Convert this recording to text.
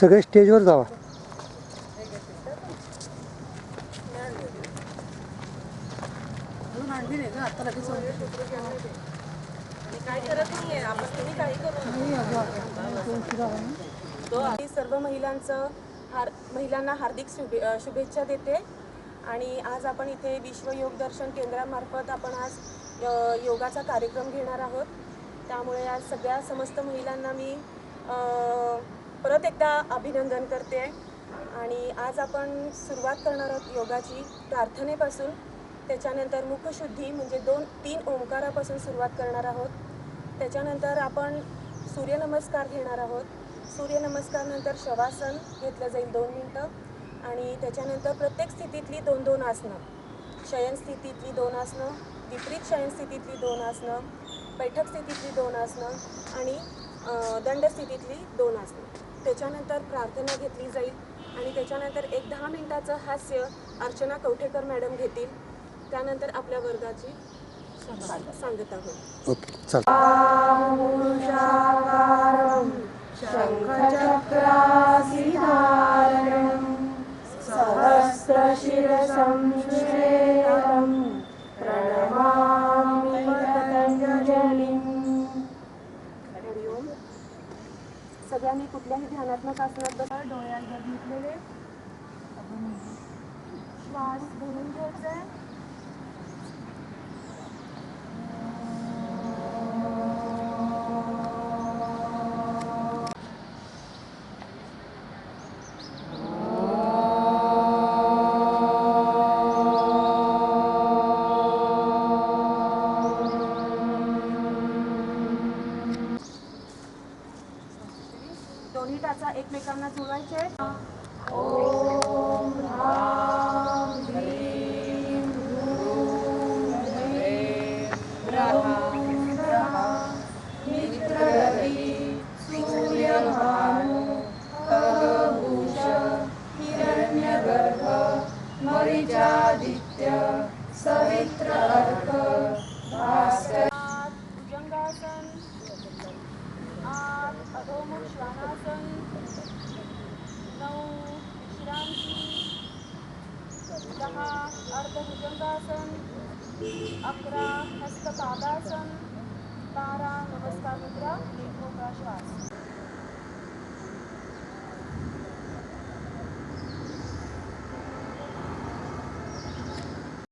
सगळे स्टेजवर जावा. काय करत आपण तुम्ही मी सर्व महिलांचं हार महिलांना हार्दिक शुभे शुभेच्छा देते. आणि आज आपण इथे विश्व योग दर्शन केंद्रामार्फत आपण आज योगाचा कार्यक्रम घेणार आहोत. त्यामुळे आज सगळ्या समस्त महिलांना मी परत एकदा अभिनंदन करते. आणि आज आपण सुरुवात करणार आहोत योगाची प्रार्थनेपासून. त्याच्यानंतर मुखशुद्धी म्हणजे दोन तीन ओंकारापासून सुरुवात करणार आहोत. त्याच्यानंतर आपण सूर्यनमस्कार घेणार आहोत. सूर्यनमस्कारनंतर शवासन घेतलं जाईल दोन मिनटं. आणि त्याच्यानंतर प्रत्येक स्थितीतली दोन दोन आसनं. शयनस्थितीतली दोन आसनं विपरीत शयनस्थितीतली दोन आसनं बैठक स्थितीतली दोन आसनं आणि अं, दंड स्थितीतली दोन आसनं. त्याच्यानंतर प्रार्थना घेतली जाईल आणि त्याच्यानंतर एक दहा मिनिटाचं हास्य अर्चना कवठेकर मॅडम घेतील. त्यानंतर आपल्या वर्गाची सांगता होईल. सगळ्यांनी कुठल्याही ध्यानात्मक आसनात बघा डोळ्यात बघितलेले. श्वास भरून घ्यायचा दोन्ही टाचा एकमेकांना जुळवायचे. अर्धभुजंगासन अकरा हस्तपादासन बारा नमस्कार मुद्रा मोकळा श्वास.